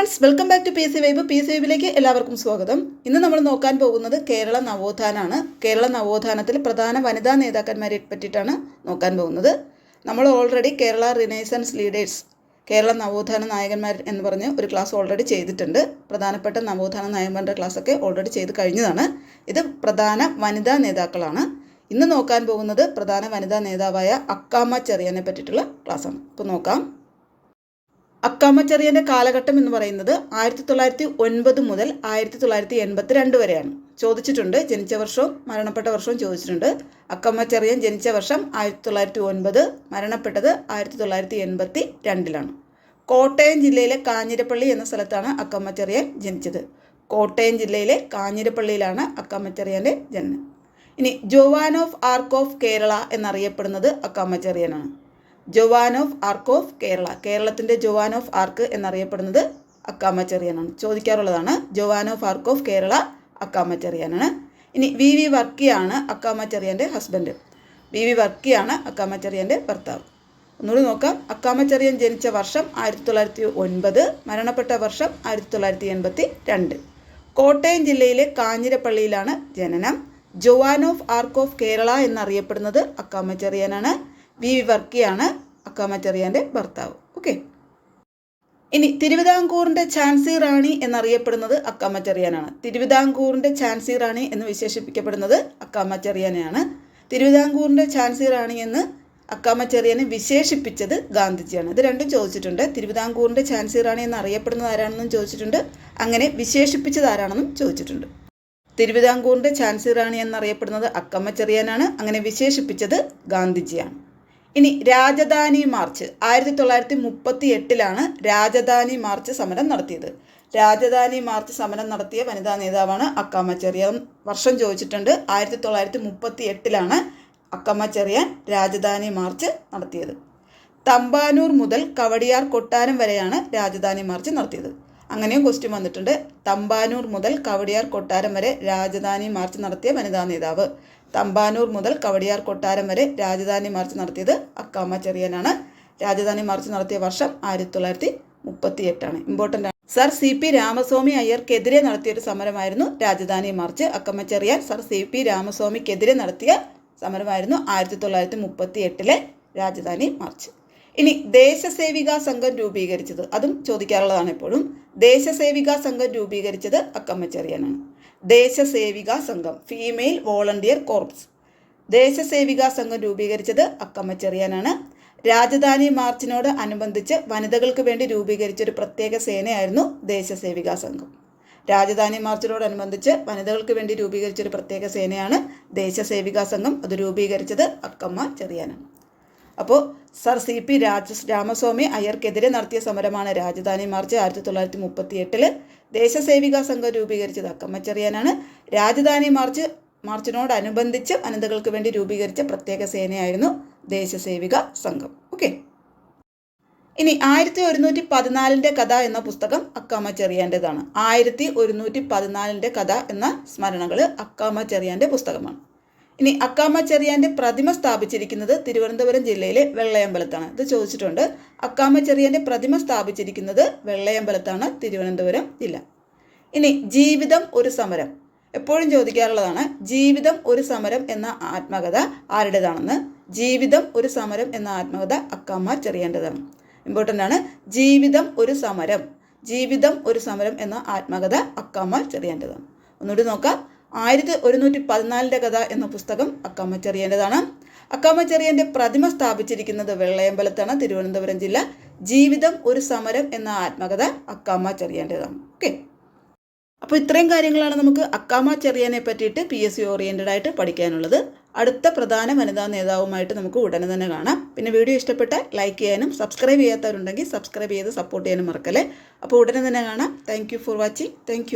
Friends welcome back to P S C vibe P S C വൈബിലേക്ക് എല്ലാവർക്കും സ്വാഗതം. ഇന്ന് നമ്മൾ നോക്കാൻ പോകുന്നത് കേരള നവോത്ഥാനാണ്. കേരള നവോത്ഥാനത്തിൽ പ്രധാന വനിതാ നേതാക്കന്മാരെ പറ്റിയിട്ടാണ് നോക്കാൻ പോകുന്നത്. നമ്മൾ already Kerala renaissance leaders Kerala നവോത്ഥാന നായകന്മാർ എന്ന് പറഞ്ഞ് ഒരു ക്ലാസ് ഓൾറെഡി ചെയ്തിട്ടുണ്ട്. പ്രധാനപ്പെട്ട നവോത്ഥാന നായകന്മാരുടെ ക്ലാസ്സൊക്കെ ഓൾറെഡി ചെയ്ത് കഴിഞ്ഞതാണ്. ഇത് പ്രധാന വനിതാ നേതാക്കളാണ്. ഇന്ന് നോക്കാൻ പോകുന്നത് പ്രധാന വനിതാ നേതാവായ അക്കാമ്മ ചെറിയനെ പറ്റിയിട്ടുള്ള ക്ലാസ്സാണ് അപ്പോൾ നോക്കാം. അക്കാമച്ചെറിയന്റെ കാലഘട്ടം എന്ന് പറയുന്നത് ആയിരത്തി തൊള്ളായിരത്തി ഒൻപത് മുതൽ ആയിരത്തി തൊള്ളായിരത്തി എൺപത്തി രണ്ട് വരെയാണ്. ചോദിച്ചിട്ടുണ്ട് ജനിച്ച വർഷവും മരണപ്പെട്ട വർഷവും ചോദിച്ചിട്ടുണ്ട്. അക്കമ്മച്ചെറിയൻ ജനിച്ച വർഷം ആയിരത്തി തൊള്ളായിരത്തി ഒൻപത് മരണപ്പെട്ടത് ആയിരത്തി തൊള്ളായിരത്തി എൺപത്തി രണ്ടിലാണ് കോട്ടയം ജില്ലയിലെ കാഞ്ഞിരപ്പള്ളി എന്ന സ്ഥലത്താണ് അക്കമ്മച്ചെറിയൻ ജനിച്ചത്. കോട്ടയം ജില്ലയിലെ കാഞ്ഞിരപ്പള്ളിയിലാണ് അക്കമ്മച്ചെറിയന്റെ ജനനം. ഇനി Joan of Arc of Kerala എന്നറിയപ്പെടുന്നത് അക്കാമച്ചെറിയനാണ് Joan of Arc of Kerala. കേരളത്തിന്റെ ജൊവാൻ ഓഫ് ആർക്ക് എന്നറിയപ്പെടുന്നത് അക്കാമച്ചെറിയനാണ്. ചോദിക്കാറുള്ളതാണ് Joan of Arc of Kerala അക്കാമച്ചെറിയനാണ്. ഇനി വി വി വർക്കിയാണ് അക്കാമച്ചെറിയന്റെ ഹസ്ബൻഡ്. വി വി വർക്കിയാണ് അക്കാമച്ചെറിയന്റെ ഭർത്താവ്. ഒന്നുകൂടി നോക്കാം. അക്കാമച്ചെറിയൻ ജനിച്ച വർഷം ആയിരത്തി തൊള്ളായിരത്തി ഒൻപത് മരണപ്പെട്ട വർഷം ആയിരത്തി തൊള്ളായിരത്തി എൺപത്തി രണ്ട് കോട്ടയം ജില്ലയിലെ കാഞ്ഞിരപ്പള്ളിയിലാണ് ജനനം. Joan of Arc of Kerala എന്നറിയപ്പെടുന്നത് അക്കാമച്ചെറിയനാണ്. വി വി വർക്കിയാണ് അക്കാമറ്റെറിയാന്റെ ഭർത്താവ്. ഓക്കെ. ഇനി തിരുവിതാംകൂറിന്റെ ഝാൻസി റാണി എന്നറിയപ്പെടുന്നത് അക്കാമറ്റെറിയാനാണ് തിരുവിതാംകൂറിന്റെ ഝാൻസി റാണി എന്ന് വിശേഷിപ്പിക്കപ്പെടുന്നത് അക്കാമറ്റെറിയാനെയാണ് തിരുവിതാംകൂറിന്റെ ഝാൻസി റാണി എന്ന് അക്കാമച്ചെറിയനെ വിശേഷിപ്പിച്ചത് ഗാന്ധിജിയാണ്. ഇത് രണ്ടും ചോദിച്ചിട്ടുണ്ട്. തിരുവിതാംകൂറിന്റെ ഝാൻസി റാണി എന്ന് അറിയപ്പെടുന്നത് ആരാണെന്നും ചോദിച്ചിട്ടുണ്ട്. അങ്ങനെ വിശേഷിപ്പിച്ചത് ആരാണെന്നും ചോദിച്ചിട്ടുണ്ട്. തിരുവിതാംകൂറിന്റെ ഝാൻസി റാണി എന്നറിയപ്പെടുന്നത് അക്കമ്മച്ചെറിയാനാണ് അങ്ങനെ വിശേഷിപ്പിച്ചത് ഗാന്ധിജിയാണ്. ഇനി രാജധാനി മാർച്ച്. ആയിരത്തി തൊള്ളായിരത്തി മുപ്പത്തി എട്ടിലാണ് രാജധാനി മാർച്ച് സമരം നടത്തിയത്. രാജധാനി മാർച്ച് സമരം നടത്തിയ വനിതാ നേതാവാണ് അക്കാമ ചെറിയ വർഷം ചോദിച്ചിട്ടുണ്ട് ആയിരത്തി തൊള്ളായിരത്തി മുപ്പത്തി എട്ടിലാണ് അക്കമ്മ ചെറിയാൻ രാജധാനി മാർച്ച് നടത്തിയത്. തമ്പാനൂർ മുതൽ കവടിയാർ കൊട്ടാരം വരെയാണ് രാജധാനി മാർച്ച് നടത്തിയത്. അങ്ങനെയും ക്വസ്റ്റ്യൻ വന്നിട്ടുണ്ട്. തമ്പാനൂർ മുതൽ കവടിയാർ കൊട്ടാരം വരെ രാജധാനി മാർച്ച് നടത്തിയ വനിതാ നേതാവ്. തമ്പാനൂർ മുതൽ കവടിയാർ കൊട്ടാരം വരെ രാജധാനി മാർച്ച് നടത്തിയത് അക്കാമ ചെറിയനാണ്. രാജധാനി മാർച്ച് നടത്തിയ വർഷം ആയിരത്തി തൊള്ളായിരത്തി മുപ്പത്തി എട്ടാണ് ഇമ്പോർട്ടന്റ് ആണ്. സർ സി പി രാമസ്വാമി അയ്യർക്കെതിരെ നടത്തിയൊരു സമരമായിരുന്നു Rajadhani march. Akkamma Cherian sir C P രാമസ്വാമിക്കെതിരെ നടത്തിയ സമരമായിരുന്നു ആയിരത്തി തൊള്ളായിരത്തി മുപ്പത്തി എട്ടിലെ രാജധാനി മാർച്ച്. ഇനി ദേശസേവിക സംഘം രൂപീകരിച്ചത് അതും ചോദിക്കാറുള്ളതാണ് എപ്പോഴും. ദേശസേവിക സംഘം രൂപീകരിച്ചത് അക്കമ്മച്ചെറിയാനാണ്. ദേശസേവിക സംഘം ഫീമെയിൽ വോളണ്ടിയർ കോർപ്സ് ദേശസേവിക സംഘം രൂപീകരിച്ചത് അക്കമ്മച്ചെറിയാനാണ്. രാജധാനി മാർച്ചിനോട് അനുബന്ധിച്ച് വനിതകൾക്ക് വേണ്ടി രൂപീകരിച്ച ഒരു പ്രത്യേക സേനയായിരുന്നു ദേശസേവിക സംഘം. രാജധാനി മാർച്ചിനോടനുബന്ധിച്ച് വനിതകൾക്ക് വേണ്ടി രൂപീകരിച്ച ഒരു പ്രത്യേക സേനയാണ് ദേശസേവിക സംഘം. അത് രൂപീകരിച്ചത് അക്കമ്മ ചെറിയാനാണ് അപ്പോൾ sir C P Raja Ramaswamy അയ്യർക്കെതിരെ നടത്തിയ സമരമാണ് രാജധാനി മാർച്ച് ആയിരത്തി തൊള്ളായിരത്തി മുപ്പത്തി എട്ടിൽ ദേശസേവികാ സംഘം രൂപീകരിച്ചത്. അക്കമ്മച്ചെറിയാനാണ്. രാജധാനി മാർച്ച് മാർച്ചിനോടനുബന്ധിച്ച് അനന്തകൾക്ക് വേണ്ടി രൂപീകരിച്ച പ്രത്യേക സേനയായിരുന്നു ദേശസേവിക സംഘം. ഓക്കെ. ഇനി ആയിരത്തി ഒരുന്നൂറ്റി പതിനാലിന്റെ കഥ എന്ന പുസ്തകം അക്കാമ ചെറിയാന്റെതാണ് ആയിരത്തി ഒരുന്നൂറ്റി പതിനാലിന്റെ കഥ എന്ന സ്മരണകൾ അക്കാമ ചെറിയാന്റെ പുസ്തകമാണ്. ഇനി അക്കാമ ചെറിയാന്റെ പ്രതിമ സ്ഥാപിച്ചിരിക്കുന്നത് തിരുവനന്തപുരം ജില്ലയിലെ വെള്ളയമ്പലത്താണ്. ഇത് ചോദിച്ചിട്ടുണ്ട്. അക്കാമ ചെറിയാന്റെ പ്രതിമ സ്ഥാപിച്ചിരിക്കുന്നത് വെള്ളയമ്പലത്താണ് തിരുവനന്തപുരം ജില്ല. ഇനി ജീവിതം ഒരു സമരം. എപ്പോഴും ചോദിക്കാറുള്ളതാണ് ജീവിതം ഒരു സമരം എന്ന ആത്മകഥ ആരുടേതാണെന്ന്. ജീവിതം ഒരു സമരം എന്ന ആത്മകഥ അക്കാമ ചെറിയേണ്ടതാണ് ഇമ്പോർട്ടന്റ് ആണ്. ജീവിതം ഒരു സമരം. ജീവിതം ഒരു സമരം എന്ന ആത്മകഥ അക്കാമ ചെറിയേണ്ടതാണ് ഒന്നുകൂടി നോക്കാം. ആയിരത്തി ഒരുന്നൂറ്റി പതിനാലിന്റെ കഥ എന്ന പുസ്തകം അക്കാമച്ചെറിയന്റെതാണ്. അക്കാമച്ചെറിയന്റെ അക്കാമ ചെറിയന്റെ പ്രതിമ സ്ഥാപിച്ചിരിക്കുന്നത് വെള്ളയമ്പലത്താണ് തിരുവനന്തപുരം ജില്ല. ജീവിതം ഒരു സമരം എന്ന ആത്മകഥ അക്കാമ ചെറിയേണ്ടതാണ് ഓക്കെ. അപ്പോൾ ഇത്രയും കാര്യങ്ങളാണ് നമുക്ക് അക്കാമ ചെറിയനെ പറ്റിയിട്ട് പി എസ് സി ഓറിയന്റഡ് ആയിട്ട് പഠിക്കാനുള്ളത്. അടുത്ത പ്രധാന വനിതാ നേതാവുമായിട്ട് നമുക്ക് ഉടനെ തന്നെ കാണാം. പിന്നെ വീഡിയോ ഇഷ്ടപ്പെട്ട ലൈക്ക് ചെയ്യാനും സബ്സ്ക്രൈബ് ചെയ്യാത്തവരുണ്ടെങ്കിൽ സബ്സ്ക്രൈബ് ചെയ്ത് സപ്പോർട്ട് ചെയ്യാനും മറക്കല്ലേ. അപ്പോൾ ഉടനെ തന്നെ കാണാം. Thank for watching. താങ്ക്